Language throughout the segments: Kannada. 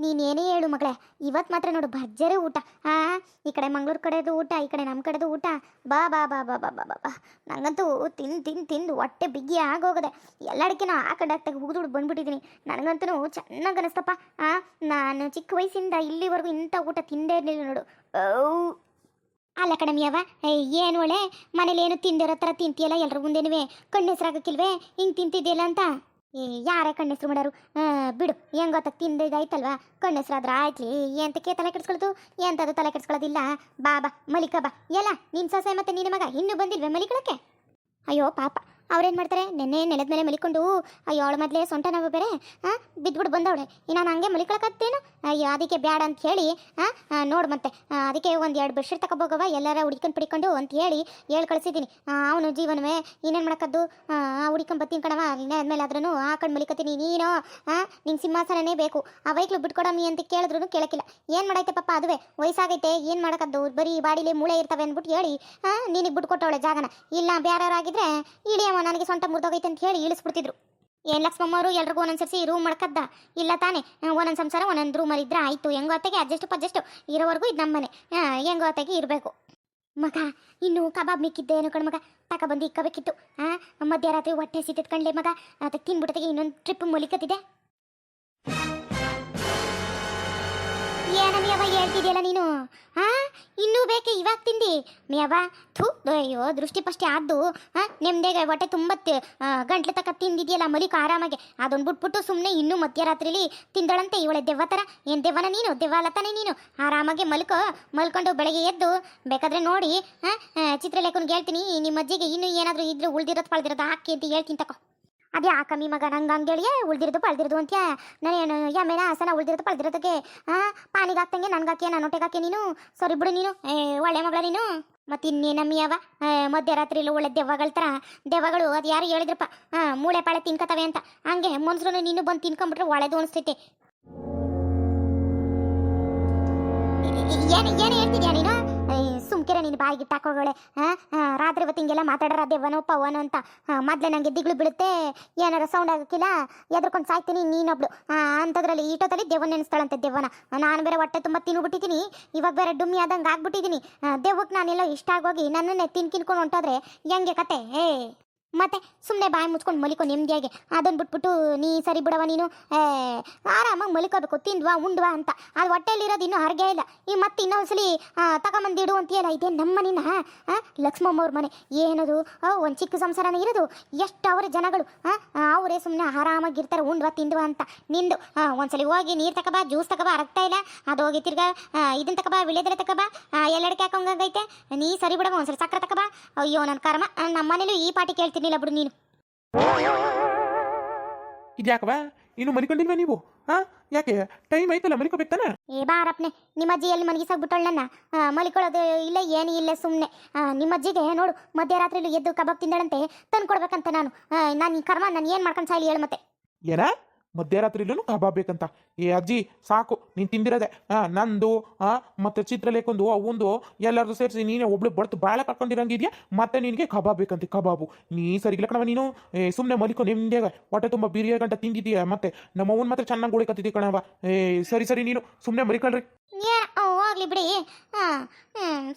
ನೀನೇನೇ ಹೇಳು ಮಗಳೇ ಇವತ್ತು ಮಾತ್ರ ನೋಡು ಭರ್ಜರಿ ಊಟ. ಆ, ಈ ಕಡೆ ಮಂಗಳೂರು ಕಡೆದು ಊಟ, ಈ ಕಡೆ ನಮ್ಮ ಕಡೆದು ಊಟ. ಬಾ ಬಾ ಬಾ ಬಾ ಬಾ ಬಾ ಬಾ ಬಾ. ನನಗಂತೂ ತಿಂದು ತಿಂದು ತಿಂದು ಹೊಟ್ಟೆ ಬಿಗಿ ಆಗೋಗದೆ. ಎಲ್ಲ ಅಡಿಕೆನೂ ಆ ಕಡೆ ಆಗ್ತಾಗ ಹುಗಿದು ಬಂದ್ಬಿಟ್ಟಿದ್ದೀನಿ ನನಗಂತೂ ಚೆನ್ನಾಗಿ ಅನಿಸ್ತಪ್ಪ. ಆ, ನಾನು ಚಿಕ್ಕ ವಯಸ್ಸಿಂದ ಇಲ್ಲಿವರೆಗೂ ಇಂಥ ಊಟ ತಿಂದೇ ಇರಲಿಲ್ಲ ನೋಡು. ಓ ಅಲ್ಲ ಕಣಮಿಯವ ಏನು ಒಳ್ಳೆ? ಮನೇಲಿ ಏನು ತಿಂದಿರೋ ಥರ ತಿಂತೀಯಲ್ಲ ಎಲ್ಲರ ಮುಂದೆನುವೆ ಕಣ್ಣು ಹೆಸರಾಗಕ್ಕಿಲ್ವೇ ಹಿಂಗೆ ತಿಂತಿದ್ದಿಲ್ಲ ಅಂತ? ಯಾರೇ ಕಣ್ಣೆಸ್ರು ಆ, ಬಿಡು ಹೆಂಗ್ ಗೊತ್ತ? ತಿಂದಿದ್ದಾಯ್ತಲ್ವಾ? ಕಣ್ಣು ಹೆಸ್ರಾದ್ರೆ ಆಯ್ತ್ಲಿ. ಎಂತಕ್ಕೆ ತಲೆ ಕೆಡ್ಸ್ಕೊಳ್ಳೋದು? ಎಂಥದ್ದು ತಲೆ ಕೆಡ್ಸ್ಕೊಳ್ಳೋದಿಲ್ಲ? ಬಾ ಬಾ ಮಲಿಕ ಬಾ. ಎಲ್ಲ ನಿನ್ನ ಸೊಸೆ ಮತ್ತೆ ನಿನ್ನ ಮಗ ಇನ್ನೂ ಬಂದಿಲ್ವೇ ಮಲಿಕಳಕ್ಕೆ? ಅಯ್ಯೋ ಪಾಪ. ಅವ್ರೇನು ಮಾಡ್ತಾರೆ? ನೆನ್ನೆ ನೆಲದ ಮೇಲೆ ಮಲಿಕೊಂಡು ಅವಳ ಮೊದಲೇ ಸೊಂಟ ನಾವು ಬೇರೆ ಹಾಂ ಬಿದ್ಬಿಟ್ಟು ಬಂದವಳೆ. ಇನ್ನು ನಾನು ಹಂಗೆ ಮಲಿಕೊಳಕತ್ತೇನು ಅಯ್ಯೋ, ಅದಕ್ಕೆ ಬ್ಯಾಡ ಅಂತ ಹೇಳಿ ಹಾಂ ನೋಡು ಮತ್ತೆ ಅದಕ್ಕೆ ಒಂದು ಎರಡು ಬೆಡ್ಶೀಟ್ ತಗೋಬೋಗವ ಎಲ್ಲರ ಹುಡ್ಕೊಂಡು ಪಿಡ್ಕೊಂಡು ಅಂತ ಹೇಳಿ ಹೇಳಿ ಕಳಿಸಿದ್ದೀನಿ. ಅವನು ಜೀವನವೇ, ಇನ್ನೇನು ಮಾಡಕ್ಕದ್ದು? ಹುಡ್ಕೊಂಡು ಬತ್ತೀನಿ ಕಣವ ಆದ್ಮೇಲೆ ಆದ್ರೂ ಹಾಕೊಂಡು ಮಲಿಕತ್ತೀನಿ ನೀನು ಹಾಂ ನಿಂಗೆ ಸಿಂಹಾಸನನೇ ಬೇಕು. ಆ ವೈಕ್ಲು ಬಿಟ್ಕೊಡಮ್ಮಿ ಅಂತ ಕೇಳಿದ್ರು ಕೇಳಕ್ಕಿಲ್ಲ. ಏನು ಮಾಡೈತೆ ಪಾಪ ಅದುವೆ? ವಯಸ್ಸಾಗೈತೆ, ಏನು ಮಾಡಕ್ಕದ್ದು? ಬರೀ ಬಾಡಿಲಿ ಮೂಳೆ ಇರ್ತವೆ ಅಂದ್ಬಿಟ್ಟು ಹೇಳಿ ಹಾಂ ನಿನಗೆ ಬಿಟ್ಕೊಟ್ಟವಳೆ ಜಾಗನ. ಇಲ್ಲ ಬೇರೆಯವರಾಗಿದ್ರೆ ಇಳಿಯಮ್ಮ ನನಗೆ ಸೊಂಟ ಮುರಿದೋಗೈತೆ ಅಂತ ಹೇಳಿ ಇಳಿಸ್ಬಿಡ್ತಿದ್ರು. ಏನು ಲಕ್ಷ್ಮಮ್ಮವರು ಎಲ್ರಿಗೂ ಒಂದೊಂದು ಸರ್ಸಿ ರೂಮ್ ಮಾಡ್ಕದ್ದ? ಇಲ್ಲ ತಾನೆ. ಒಂದೊಂದು ಸಂಸಾರ ಒಂದೊಂದು ರೂಮಲ್ಲಿ ಇದ್ರೆ ಆಯ್ತು. ಹೆಂಗೋ ಅತ್ತೆಗೆ ಅಡ್ಜಸ್ಟ್ ಪಡ್ಜಸ್ಟ್ ಇರೋವರೆಗೂ ಇದು ನಮ್ಮನೆ. ಹೆಂಗೋ ಅತ್ತೆಗೆ ಇರಬೇಕು. ಮಗ, ಇನ್ನು ಕಬಾಬ್ ಮಿಕ್ಕಿದ್ದೆ ಏನು ಕಣ ಮಗ? ಬಂದು ಇಕ್ಕಬೇಕಿತ್ತು. ಹಾಂ ಮಧ್ಯರಾತ್ರಿ ಹೊಟ್ಟೆ ಸಿಟ್ಟಿಟ್ಕೊಂಡ್ಲೆ ಮಗ. ಅದಕ್ಕೆ ತಿನ್ಬಿಟ್ಟತೆಗೆ ಇನ್ನೊಂದು ಟ್ರಿಪ್ ಮುಲಿಕತ್ತಿದೆ. ಏನಮ್ಯವ ಹೇಳ್ತಿದ್ಯಲ್ಲ ನೀನು? ಹಾ ಇನ್ನೂ ಬೇಕೆ ಇವಾಗ ತಿಂದಿ? ಅವ ಥೂ ಅಯ್ಯೋ ದೃಷ್ಟಿ ಪಷ್ಟಿ ಆದ್ದು ಹಾ ನೆಮ್ಮದಿಗೆ ಹೊಟ್ಟೆ ತುಂಬ ಗಂಟ್ಲು ತಕ್ಕ ತಿಂದಿದ್ಯಲ್ಲ ಮಲಿಕ ಆರಾಮಾಗೆ. ಅದೊಂದು ಬಿಟ್ಬಿಟ್ಟು ಸುಮ್ಮನೆ ಇನ್ನೂ ಮಧ್ಯರಾತ್ರಿಲಿ ತಿಂದಳಂತೆ ಇವಳೆ ದೆವ್ವ ಥರ ಏನು ದೆವ್ವನ ನೀನು? ದೆವ್ವ ಅಲ್ಲ ತಾನೇ ನೀನು? ಆರಾಮಾಗೆ ಮಲ್ಕೋ, ಮಲ್ಕೊಂಡು ಬೆಳಗ್ಗೆ ಎದ್ದು ಬೇಕಾದ್ರೆ ನೋಡಿ ಹಾಂ ಚಿತ್ರಲೇಖನ್ಗೆ ಹೇಳ್ತೀನಿ. ನಿಮ್ಮ ಅಜ್ಜಿಗೆ ಇನ್ನೂ ಏನಾದರೂ ಇದ್ರೆ ಉಳ್ದಿರೋದು, ಪಳ್ದಿರೋದು ಹಾಕಿ ಅಂತ ಹೇಳ್ತೀನಿ, ತಕೋ. ಅದೇ ಆ ಕಮ್ಮಿ ಮಗ ನಂಗೆ ಹಂಗೇಳಿಯೇ ಉಳ್ದಿರೋದು ಪಳ್ದಿರೋದು ಅಂತ ನಾನೇನು ಯಮ್ಮೇನ ಹಸನ ಉಳ್ದಿರೋದು ಪಳ್ದಿರೋದಕ್ಕೆ? ಹಾಂ ಪಾನಿಗೆ ಹಾಕ್ತಂಗೆ, ನನ್ಗೆ ಹಾಕಿ ನನ್ನ ಹೊಟ್ಟೆಗೆ ಹಾಕಿ ನೀನು? ಸರಿ ಬಿಡು ನೀನು. ಒಳ್ಳೆ ಮಗಳ ನೀನು. ಮತ್ತೆ ಇನ್ನೇನಮ್ಮಿಯವ ಮಧ್ಯರಾತ್ರಿಲಿ ಒಳ್ಳೆ ದೆವ್ವಗಳ ಥರ ದೆವ್ವಗಳು, ಅದು ಯಾರು ಹೇಳಿದ್ರಪ್ಪ? ಹಾಂ ಮೂಳೆ ಪಾಳೆ ತಿನ್ಕತವೆ ಅಂತ. ಹಂಗೆ ಮನ್ಸರು ನೀನು ಬಂದು ತಿನ್ಕೊಂಬಿಟ್ರೆ ಒಳ್ಳೆದು ಅನಿಸ್ತೈತೆ. ಏನು ಏನು ಹೇಳ್ತಿದ್ಯಾ ನೀನು? ಸುಮ್ಕಿರ ನೀನು ಬಾಯಿಗೆ ಹಾಂ ರಾತ್ರಿ ಹೊತ್ತು ಹಿಂಗೆಲ್ಲ ಮಾತಾಡೋರ ದೆವ್ವನೋ ಪವನೋ ಅಂತ. ಮೊದಲೇ ನನಗೆ ದಿಗ್ಳು ಬೀಳುತ್ತೆ, ಏನಾರ ಸೌಂಡ್ ಆಗಕ್ಕಿಲ್ಲ, ಎದ್ರಕೊಂಡು ಸಾಯ್ತೀನಿ, ನೀನೊಬ್ಳು. ಅಂಥದ್ರಲ್ಲಿ ಈಟೋದಲ್ಲಿ ದೇವನ ನೆನೆಸ್ತಾಳಂತೆ ದೇವನ. ನಾನು ಬೇರೆ ಹೊಟ್ಟೆ ತುಂಬ ತಿನ್ಬಿಟ್ಟಿದ್ದೀನಿ ಇವಾಗ ಬೇರೆ ಡುಮ್ಮಿ ಆದಂಗೆ ಆಗ್ಬಿಟ್ಟಿದ್ದೀನಿ ದೆವ್ವಕ್ಕೆ ನಾನೆಲ್ಲ ಇಷ್ಟ ಆಗೋಗಿ ನನ್ನನ್ನೇ ತಿನ್ ಕಿನ್ಕೊಂಡು ಹೊಂಟೋದ್ರೆ ಹೆಂಗೆ ಕತೆ? ಏ ಮತ್ತೆ ಸುಮ್ಮನೆ ಬಾಯಿ ಮುಚ್ಕೊಂಡು ಮಲಿಕೋ ನೆಮ್ಮದಿಯಾಗಿ ಅದನ್ನು ಬಿಟ್ಬಿಟ್ಟು, ನೀ ಸರಿ ಬಿಡವ ನೀನು. ಆರಾಮಾಗಿ ಮಲಿಕೋಬೇಕು. ತಿಂದ್ವಾ, ಉಂಡ್ವಾ ಅಂತ. ಅದು ಹೊಟ್ಟೆಲಿರೋದು ಇನ್ನೂ ಹರ್ಗೆ ಇಲ್ಲ. ಈ ಮತ್ತೆ ಇನ್ನೊಂದ್ಸಲಿ ತಗೊಂಬಂದಿಡು ಅಂತೀಯಲ್ಲ, ಇದೇ ನಮ್ಮ ಮನಿನ? ಲಕ್ಷ್ಮಮ್ಮ ಅವ್ರ ಮನೆ. ಏನದು? ಒಂದು ಚಿಕ್ಕ ಸಂಸಾರನೇ ಇರೋದು? ಎಷ್ಟು ಅವ್ರ ಜನಗಳು? ಅವರೇ ಸುಮ್ಮನೆ ಆರಾಮಾಗಿರ್ತಾರೆ ಉಂಡ್ವಾ, ತಿಂದ್ವಾ ಅಂತ. ನಿಂದು ಒಂದ್ಸಲಿ ಹೋಗಿ ನೀರು ತಗೋಬಾ ಜ್ಯೂಸ್ ತಗೋಬಾ ಅರಗ್ತಾ ಇಲ್ಲ. ಅದು ಹೋಗಿ ತಿರ್ಗಾ ಇದನ್ನ ತಗೋಬಾ ವಿಳೆದ್ರೆ ತಗೋಬಾ ಎಲ್ಲಡಿಕೆ ಕ್ಯಾಕೊಂಗೈತೆ ನೀ ಸರಿ ಬಿಡವ ಒಂದ್ಸಲಿ ಸಕ್ಕರೆ ತಗೋಬಾ ಅಯ್ಯೋ ನನ್ನ ಕರ್ಮ. ನಮ್ಮ ಮನೇಲಿ ಈ ಪಾಟಿ ಕೇಳ್ತೀನಿಲ್ಲ ಬಿಡು ನೀನು. ಇದ್ಯಾಕವ ಇನ್ನು ಮಲಿಕೊಂಡಿಲ್ವ ನೀವು? ಹಾ ಯಾಕೆ? ಟೈಮ್ ಐತಲ್ಲ ಮಲಿಕೋಬೇಕು ತಾನೆ? ಏ ಬಾರಪ್ಪನೆ ನಿಮ್ಮ ಅಜ್ಜಿ ಎಲ್ಲಿ ಮಲಗಿಸಾಕ್ಬಿಟ್ಟಳು ನನ್ನ? ಮಲಿಕೊಳ್ಳೋದು ಇಲ್ಲ ಏನು ಇಲ್ಲ ಸುಮ್ಮನೆ ನಿಮ್ಮ ಅಜ್ಜಿಗೆ ನೋಡು ಮಧ್ಯರಾತ್ರಿಲಿ ಎದ್ದು ಕಬಾಬ್ ತಿಂದಳಂತೆ ತಂದು ಕೊಡ್ಬೇಕಂತ ನಾನು ನಾನು ಈ ಕರ್ಮ ನಾನು ಏನು ಮಾಡ್ಕೊಂಡು ಸಾಯಿಲಿ ಹೇಳು ಮತ್ತೆ. ಏನ ಮಧ್ಯರಾತ್ರಿಲೂ ಕಬಾಬ್ ಬೇಕಂತ. ಏ ಅಜ್ಜಿ, ಸಾಕು, ನೀನು ತಿಂದಿರೋದೆ. ಹಾಂ ನಂದು ಹಾಂ ಮತ್ತು ಚಿತ್ರಲೇಖಂದು, ಅವಂದು, ಎಲ್ಲರದು ಸೇರಿಸಿ ನೀನೇ ಒಬ್ಳು ಬಡ್ತು ಬಾಳೆ ಕರ್ಕೊಂಡಿರಂಗಿದ್ಯಾ? ಮತ್ತೆ ನಿನಗೆ ಕಬಾಬ್ ಬೇಕಂತೆ, ಕಬಾಬು. ನೀ ಸರಿಗಿಲ್ಲ ಕಣವ ನೀನು. ಏ ಸುಮ್ಮನೆ ಮಲಿಕೊ ನಿಮ್ಗೆ ಹೊಟ್ಟೆ ತುಂಬ ಬಿರಿಯ ಗಂಟ ತಿಂದಿದ್ದೀಯ ಮತ್ತೆ? ನಮ್ಮ ಅವ್ವನ ಮಾತ್ರ ಚೆನ್ನಾಗಿ ಉಳಿಕತ್ತಿದ್ದಿ ಕಣವ ಏ, ಸರಿ ಸರಿ ನೀನು. ಸುಮ್ಮನೆ ಮರಿಕೊಳ್ರಿ ಹೋಗ್ಲಿ ಬಿಡಿ.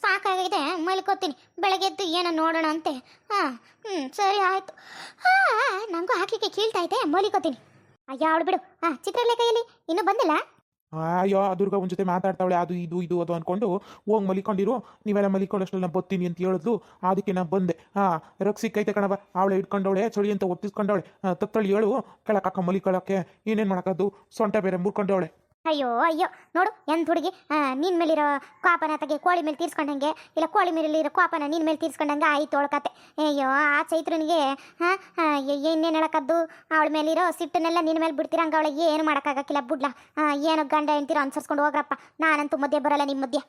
ಸಾಕಾಗಿದೆ. ಮಲ್ಕೋತೀನಿ. ಬೆಳಗ್ಗೆ ಎದ್ದು ಏನ ನೋಡೋಣ ಅಂತೆ ಹಾಂ ಹ್ಞೂ ಸರಿ ಆಯ್ತು. ಹಾಂ ನನಗೂ ಹಾಕ್ಲಿಕ್ಕೆ ಕೀಳ್ತೈತೆ ಮಲಿಕೋತೀನಿ. ಅಯ್ಯ, ಅವಳು ಬಿಡು. ಹಾ ಚಿತ್ರಲೇ ಕೈಯಲ್ಲಿ ಇನ್ನೂ ಬಂದಿಲ್ಲ? ಅಯ್ಯೋ, ಆ ದುರ್ಗ ಒಂದ್ ಜೊತೆ ಮಾತಾಡ್ತಾವಳೆ. ಅದು ಇದು ಇದು ಅದು ಅನ್ಕೊಂಡು ಹೋಗ್ ಮಲಿಕೊಂಡಿರು. ನೀವೆಲ್ಲ ಮಲಿಕೊಂಡಷ್ಟು ನಾನು ಬತ್ತೀನಿ ಅಂತ ಹೇಳಿದ್ಲು. ಅದಕ್ಕೆ ನಾ ಬಂದೆ. ಹಾ ರಕ್ಷಿಕ್ಕೈತೆ ಕಣವ ಅವಳೆ ಇಟ್ಕೊಂಡವಳೆ ಚಳಿ ಅಂತ ಒತ್ತಿಸ್ಕೊಂಡವಳೆ ತತ್ತಳಿ ಹೇಳು. ಕೆಳಕಾಕ ಮಲಿಕೊಳಕ್ಕೆ ಏನೇನ್ ಮಾಡಕದ್ದು ಸೊಂಟ ಬೇರೆ ಮುರ್ಕೊಂಡವಳೆ. ಅಯ್ಯೋ ಅಯ್ಯೋ ನೋಡು ಎಂತ ಹುಡುಗಿ ನಿನ್ನ ಮೇಲಿರೋ ಕೋಪನ ತಗೆ ಕೋಳಿ ಮೇಲೆ ತೀರ್ಸ್ಕೊಂಡಂಗೆ ಇಲ್ಲ ಕೋಳಿ ಮೇಲಿರೋ ಕೋಪನ ನಿನ್ನ ಮೇಲೆ ತೀರ್ಸ್ಕೊಂಡಂಗೆ ಆಯ್ತು ಒಳಕತ್ತೆ ಅಯ್ಯೋ ಆ ಚೈತ್ರನಿಗೆ ಹಾಂ ಏನೇನು ಹೇಳಕದ್ದು? ಅವಳ ಮೇಲಿರೋ ಸಿಟ್ಟನ್ನೆಲ್ಲ ನಿನ್ನ ಮೇಲೆ ಬಿಡ್ತಿರಂಗ ಅವಳಿಗೆ ಏನು ಮಾಡೋಕ್ಕಾಗಕ್ಕಿಲ್ಲ ಬುಡ್ಲ. ಏನು ಗಂಡ ಹೆಂಡ್ತಿರೋ ಅನ್ಸರ್ಸ್ಕೊಂಡು ಹೋಗ್ರಪ್ಪ. ನಾನಂತೂ ಮಧ್ಯೆ ಬರಲ್ಲ ನಿಮ್ಮ ಮಧ್ಯೆ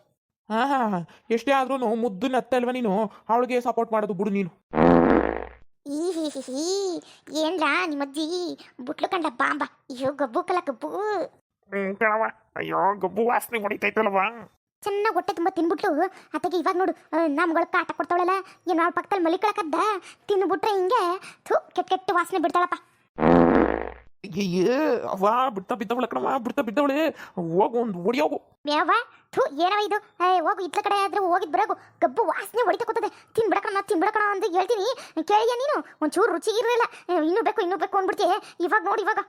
ಹಾ. ಎಷ್ಟೇ ಆದ್ರೂ ಮುದ್ದು ನತ್ತಲ್ವ ನೀನು? ಅವಳಿಗೆ ಸಪೋರ್ಟ್ ಮಾಡೋದು ಬಿಡು ನೀನು. ಈ ಹಿ ಹಿ ಹಿ ಏನ್ಲಾ ನಿಮ್ಮ ಅಜ್ಜಿ ಬುಟ್ಲು ಕಂಡ ಬಾಂಬ. ಅಯ್ಯೋ ಗಬ್ಬು ಕಲ ಕಣವ ಅಯ್ಯೋ ಗಬ್ಬು ವಾಸನೆ ಹೊಡಿತೈತಲ್ವಾ? ಚೆನ್ನಾಗಿ ಹೊಟ್ಟೆ ತುಂಬ ತಿನ್ಬಿಟ್ಟು ಅತ್ತಗೆ ಇವಾಗ ನೋಡು ನಮ್ಗಳು ಕಾಟ ಕೊಡ್ತಾವಳಲ್ಲ ಏನು ಅವಳ ಪಕ್ಕದಲ್ಲಿ ಮಲಿಕೊಳಕದ್ದ ತಿನ್ಬಿಟ್ರೆ ಹಿಂಗೆ ಥೂ ಕೆಟ್ಟ ಕೆಟ್ಟ ವಾಸನೆ ಬಿಡ್ತಾಳಪ್ಪ. ಏ ಅವ್ವ ಬಿಡ್ತಾ ಬಿದ್ದವಳ ಕಣವ ಬಿಡ್ತಾ ಬಿದ್ದವಳೆ. ಹೋಗು ಒಂದು ಹೊಡಿಯೋಗು ಯಾವ ಥೂ ಏನವ ಇದು? ಏ ಹೋಗು ಇತ್ಲ ಕಡೆ ಆದ್ರೆ ಹೋಗಿದ್ ಬರಗು. ಗಬ್ಬು ವಾಸನೆ ಹೊಡಿತಾ ಕೂತದೆ. ತಿನ್ಬಿಡಕಣ ತಿನ್ಬಿಡಕಣ ಅಂತ ಹೇಳ್ತೀನಿ. ಕೇಳಿಯ ನೀನು? ಒಂಚೂರು ರುಚಿ ಇರಲಿಲ್ಲ. ಇನ್ನೂ ಬೇಕು ಇನ್ನೂ ಬೇಕು ಅಂದ್ಬಿಡ್ತೀಯ. ಇವಾಗ ನೋಡಿ ಇವಾಗ.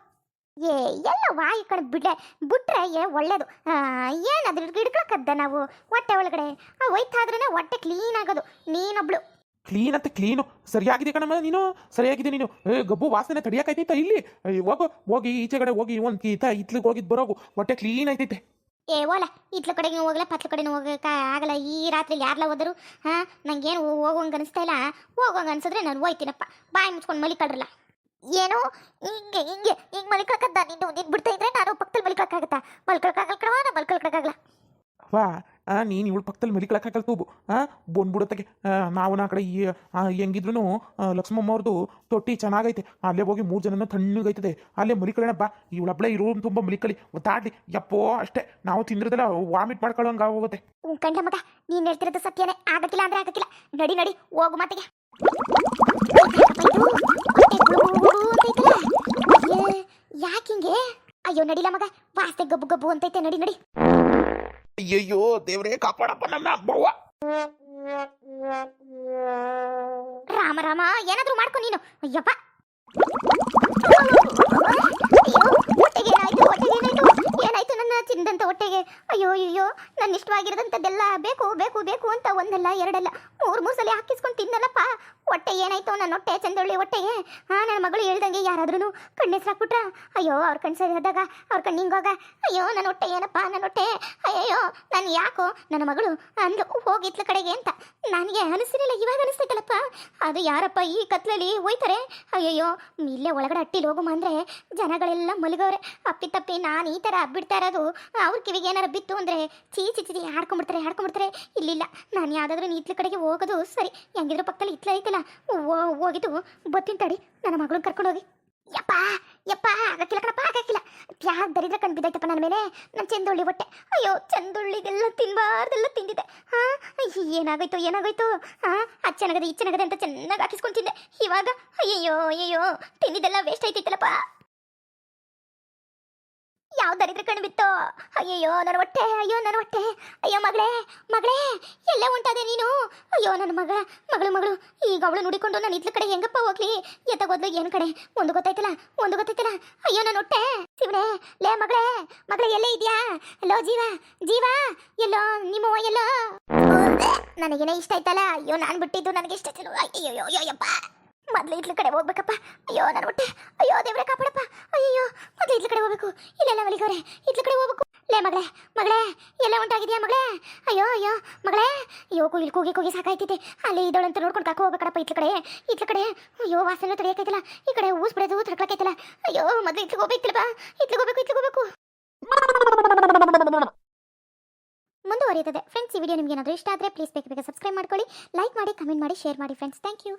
ಏ ಎಲ್ಲ ವಾಯಿ ಕಡೆ ಬಿಡ ಬಿಟ್ರೆ ಏ ಒಳ್ಳೇದು. ಏನು ಅದ್ರ ಹಿಡ್ಕೊಳಕ್ಕದ್ದ ನಾವು? ಹೊಟ್ಟೆ ಒಳಗಡೆ. ಆ ಒಯ್ತಾದ್ರೇ ಹೊಟ್ಟೆ ಕ್ಲೀನ್ ಆಗೋದು. ನೀನೊಬ್ಳು. ಕ್ಲೀನ್ ಅಂತ ಕ್ಲೀನು ಸರಿಯಾಗಿದೆ ಕಣಮ್ಮ ನೀನು? ಸರಿಯಾಗಿದೆ ನೀನು? ಏ ಗಬ್ಬು ವಾಸನೆ ತಡಿಯಾಕೈತೈತ ಇಲ್ಲಿ? ಏ, ಹೋಗು. ಹೋಗಿ ಈಚೆ ಕಡೆ ಹೋಗಿ ಒಂದು ಕೀತ ಇತ್ಲಿಗೆ ಹೋಗಿದ್ ಬರೋಗು. ಹೊಟ್ಟೆ ಕ್ಲೀನ್ ಐತೈತೆ ಏ ಓಲ ಇತ್ಲ ಕಡೆಗೆ ಹೋಗಲ್ಲ ಪತ್ಲ ಕಡೆನೂ ಹೋಗಕ್ಕೆ ಆಗಲ್ಲ. ಈ ರಾತ್ರಿ ಯಾರ್ಲ ಹೋದರು? ಹಾಂ ನಂಗೇನು ಹೋಗೋಂಗೆ ಅನಿಸ್ತಾ ಇಲ್ಲ. ಹೋಗೋಂಗೆ ಅನ್ಸಿದ್ರೆ ನಾನು ಹೋಯ್ತೀನಪ್ಪ. ಬಾಯಿ ಮುಚ್ಕೊಂಡು ಮಲಿಕಳ್ರಲ್ಲ. ಏನು? ಹಿಂಗೆ ಹಿಂಗೆ ಹಿಂಗೆ ಮಲಿಕಕ್ಕದ್ದ ನಿಂದು ನಿನ್ ಬಿಡ್ತಾ ಇದ್ರೆ ನಾನು ಪಕ್ಕದಲ್ಲಿ ಮಲಿಕಕ್ಕಾಗತ್ತಾ ಮಲ್ಕೊಳಕ್ಕಾಗಲ್ಲ ಕಣವ ನಾ ಮಲ್ಕೊಳಕ್ಕಾಗಲ್ಲ. ವಾ ಆ ನೀನು ಇವಳು ಪಕ್ಕದಲ್ಲಿ ಮಲಿಕಳಕ್ಕಾಗಲ್ಲ ತೂಬು ಆ ಬಂದ್ಬಿಡತ್ತಗೆ ನಾವು ಆ ಕಡೆ ಈ ಹೆಂಗಿದ್ರು ಲಕ್ಷ್ಮಮ್ಮ ಅವ್ರದ್ದು ತೊಟ್ಟಿ ಚೆನ್ನಾಗೈತೆ. ಅಲ್ಲೇ ಹೋಗಿ ಮೂರು ಜನನ ತಣ್ಣಗೈತದೆ ಅಲ್ಲೇ ಮಲಿಕಳಣ ಬಾ. ಇವಳಬ್ಳೆ ಈ ರೂಮ್ ತುಂಬ ಮಲಿಕಳಿ ಒತ್ತಾಡ್ಲಿ ಯಪ್ಪೋ ಅಷ್ಟೇ. ನಾವು ತಿಂದ್ರದೆಲ್ಲ ವಾಮಿಟ್ ಮಾಡ್ಕೊಳ್ಳೋಂಗೆ ಹೋಗುತ್ತೆ ಕಂಡ ಮಗ ನೀನು ಹೇಳ್ತಿರೋದು ಸತ್ಯನೇ. ಆಗಕ್ಕಿಲ್ಲ ಅಂದ್ರೆ ಆಗಕ್ಕಿಲ್ಲ ನಡಿ ನಡಿ ಹೋಗು ಮಾತಿಗೆ. ಯಾಕಿಂಗೆ ಅಯ್ಯೋ ನಡಿಲ ಮಗ ವಾಸ್ತೆ ಗಬ್ಬು ಗಬ್ಬು ಅಂತೈತೆ ನಡಿ ನಡಿ ಅಯ್ಯಯ್ಯೋ ದೇವ್ರೇ ಕಾಪಾಡಪ್ಪ ನನ್ನ ಅಬ್ಬವ್ವ ರಾಮ ರಾಮ ಏನಾದ್ರೂ ಮಾಡ್ಕೊ ನೀನು ಅಯ್ಯಪ್ಪ ಏನಾಯ್ತು ನನ್ನ ಚಿಂದಂತ ಹೊಟ್ಟೆಗೆ ಅಯ್ಯೋ ಅಯ್ಯೋ ನನ್ನ ಇಷ್ಟವಾಗಿರೋದಂಥದ್ದೆಲ್ಲ ಬೇಕು ಬೇಕು ಬೇಕು ಅಂತ ಒಂದಲ್ಲ ಎರಡಲ್ಲ ಮೂರು ಮೂರು ಸಲ ಹಾಕಿಸ್ಕೊಂಡು ತಿನ್ನಲ್ಲಪ್ಪ ಹೊಟ್ಟೆ ಏನಾಯ್ತು? ನನ್ನ ಹೊಟ್ಟೆ ಚಂದೊಳ್ಳಿ ಹೊಟ್ಟೆಗೆ ಹಾ ನನ್ನ ಮಗಳು ಹೇಳ್ದಂಗೆ ಯಾರಾದ್ರೂ ಕಣ್ಣೆಸ್ರಾಕ್ಬಿಟ್ರ ಅಯ್ಯೋ, ಅವ್ರ ಕಣ್ಣು ಸರಿ ಹೋದಾಗ ಅವ್ರ ಕಣ್ಣು ಅಯ್ಯೋ, ನನ್ನ ಹೊಟ್ಟೆ ಏನಪ್ಪ, ನನ್ನ ಹೊಟ್ಟೆ? ಅಯ್ಯಯ್ಯೋ, ನಾನು ಯಾಕೋ ನನ್ನ ಮಗಳು ಅಂದ್ಲು ಹೋಗಿತ್ಲ ಕಡೆಗೆ ಅಂತ. ನನಗೆ ಅನಿಸಿರಲಿಲ್ಲ ಇವಾಗ ಅನಿಸ್ತೈತಲ್ಲಪ್ಪ ಅದು ಯಾರಪ್ಪ ಈ ಕತ್ಲಲ್ಲಿ ಹೋಯ್ತಾರೆ? ಅಯ್ಯಯ್ಯೋ, ಇಲ್ಲೇ ಒಳಗಡೆ ಅಟ್ಟಿಲಿ ಹೋಗುಮ ಅಂದ್ರೆ ಜನಗಳೆಲ್ಲ ಮಲಗವ್ರೆ ಅಪ್ಪಿ ತಪ್ಪಿ ನಾನು ಈ ಥರ ಬಿಡ್ತಾ ಇರೋದು, ಅವ್ರ ಕಿವಿಗೆ ಏನಾರ ಬಿತ್ತು ಅಂದರೆ ಚೀ ಚಿ ಹಾಡ್ಕೊಂಬಿಡ್ತಾರೆ ಹಾಡ್ಕೊಂಡ್ಬಿಡ್ತಾರೆ ಹಾಡ್ಕೊಂಡ್ಬಿಡ್ತಾರೆ. ಇಲ್ಲಿಲ್ಲ, ನಾನು ಯಾವುದಾದ್ರೂ ಇತ್ಲ ಕಡೆಗೆ ಹೋಗೋದು ಸರಿ. ಹೆಂಗಿದ್ರು ಪಕ್ಕದಲ್ಲಿ ಇತ್ಲ ಐತಲ್ಲ. ಹೋ- ಹೋಗಿದ್ದು. ಬತ್ತಿನ ತಡಿ. ನನ್ನ ಮಗಳು ಕರ್ಕೊಂಡು ಹೋಗಿ. ಯಪ್ಪ ಯಪ್ಪ ಆಗಕ್ಕಿಲ್ಲ ಕಣಪ್ಪ ಆಗಕ್ಕಿಲ್ಲ ಯಾಕೆ ದರಿದ್ರ ಕಣ್ ಬಿದ್ದಾಯ್ತಪ್ಪ ನನ್ನ ಮೇಲೆ. ನನ್ನ ಚಂದುಳ್ಳಿ ಹೊಟ್ಟೆ. ಅಯ್ಯೋ, ಚಂದುಳ್ಳಿಗೆಲ್ಲ ತಿನ್ಬಾರ್ದೆಲ್ಲ ತಿಂದಿದ್ದೆ. ಹಾ ಏನಾಗೋಯ್ತು ಏನಾಗೋಯ್ತು? ಹಾ ಅದು ಚೆನ್ನಾಗದೆ ಈ ಚೆನ್ನಾಗದೆ ಅಂತ ಚೆನ್ನಾಗಿ ಹಾಕಿಸ್ಕೊಂಡು ತಿಂದೆ. ಇವಾಗ ಅಯ್ಯೋ ಅಯ್ಯೋ ತಿಂದಿದ್ದೆಲ್ಲ ವೇಸ್ಟ್ ಆಯ್ತೈತಲ್ಲಪ್ಪ ಯಾವ ದರಿದ್ರ ಕಣ್ಬಿತ್ತು ಅಯ್ಯಯ್ಯೋ ನನ್ನ ಹೊಟ್ಟೆ, ಅಯ್ಯೋ ನನ್ನ ಹೊಟ್ಟೆ. ಅಯ್ಯೋ, ಮಗಳೇ ಮಗಳೇ, ಎಲ್ಲ ಉಂಟಾದೆ ನೀನು? ಅಯ್ಯೋ ನನ್ನ ಮಗ, ಮಗಳು ಮಗಳು. ಈಗ ಅವಳು ನುಡಿಕೊಂಡು ನಾನು ಇದ್ಲ ಕಡೆ ಹೆಂಗಪ್ಪ ಹೋಗ್ಲಿ? ಎತ್ತಗೋದ್ಲು ಏನ್ ಕಡೆ ಒಂದು ಗೊತ್ತಾಯ್ತಲ್ಲ ಒಂದು ಗೊತ್ತಾಯ್ತಲ್ಲ. ಅಯ್ಯೋ ನನ್ನ ಹೊಟ್ಟೆ. ಶಿವನೇ, ಲೇ, ಮಗಳೇ ಮಗಳೇ, ಎಲ್ಲೇ ಇದೆಯಾ? ಎಲ್ಲೋ, ಜೀವ ಜೀವ, ಎಲ್ಲೋ, ನಿಮ್ಮ ಎಲ್ಲೋ? ನನಗೇನೇ ಇಷ್ಟ ಆಯ್ತಲ್ಲ? ಅಯ್ಯೋ, ನಾನು ಬಿಟ್ಟಿದ್ದು ನನಗೆ ಇಷ್ಟ ಆಯ್ತಲ್ಲ. ಅಯ್ಯೋ ಅಯ್ಯೋ ಅಯ್ಯಪ್ಪ ಮೊದ್ಲು ಇತ್ಲ ಕಡೆ ಹೋಗ್ಬೇಕಪ್ಪ. ಅಯ್ಯೋ ನನ್ನ ಹೊಟ್ಟೆ. ಅಯ್ಯೋ, ದೇವ್ರೆ, ಕಾಪಾಡಪ್ಪ. ಅಯ್ಯೋ ಮೊದ್ಲು ಇತ್ಲ ಕಡೆ ಹೋಗ್ಬೇಕು. ಇಲ್ಲೆಲ್ಲ ಮಲಿಗವ್ರೆ ಇತ್ಲ ಕಡೆ ಹೋಗ್ಬೇಕು. ಲೇ, ಮಗಳೇ ಮಗಳೇ, ಎಲ್ಲ ಉಂಟಾಗಿದ್ಯಾ, ಮಗಳೇ? ಅಯ್ಯೋ ಅಯ್ಯೋ, ಮಗಳೇ, ಅಯ್ಯೋ ಕೂಗಿ ಕೂಗಿ ಕೂಗಿ ಸಾಕಾಯ್ತೈತೆ ಅಲ್ಲಿ ಇದೊಳಂತ ನೋಡ್ಕೊಂಡು ಕಾಕು ಹೋಗ್ಬೇಕಡಪ್ಪ ಇತ್ಲ ಕಡೆ ಇತ್ಲ ಕಡೆ. ಅಯ್ಯೋ, ವಾಸನೆ ತಡೆಯಕೈತಲ್ಲ. ಈ ಕಡೆ ಊಸ್ ಬಿಡೋದು ತಡ್ಕೊಳಕೈತಲ್ಲ ಅಯ್ಯೋ, ಮೊದ್ಲು ಇತ್ಲಿಗೆ ಹೋಗ್ಬೇಕಿಲ್ಲ ಬಾ. ಇತ್ಲಿಗೆ ಹೋಗ್ಬೇಕು ಇತ್ಲಿಗೆ ಹೋಗ್ಬೇಕು. ಮುಂದುವರಿಯುತ್ತದೆ. ಫ್ರೆಂಡ್ಸ್ ಈ ವಿಡಿಯೋ ನಿಮಗೆ ಏನಾದರೂ ಇಷ್ಟ ಆದರೆ ಪ್ಲೀಸ್ ಬೇಗ ಬೇಗ ಸಬ್ಸ್ಕ್ರೈಬ್ ಮಾಡ್ಕೊಳ್ಳಿ ಲೈಕ್ ಮಾಡಿ ಕಮೆಂಟ್ ಮಾಡಿ ಶೇರ್ ಮಾಡಿ ಫ್ರೆಂಡ್ಸ್ ಥ್ಯಾಂಕ್ ಯು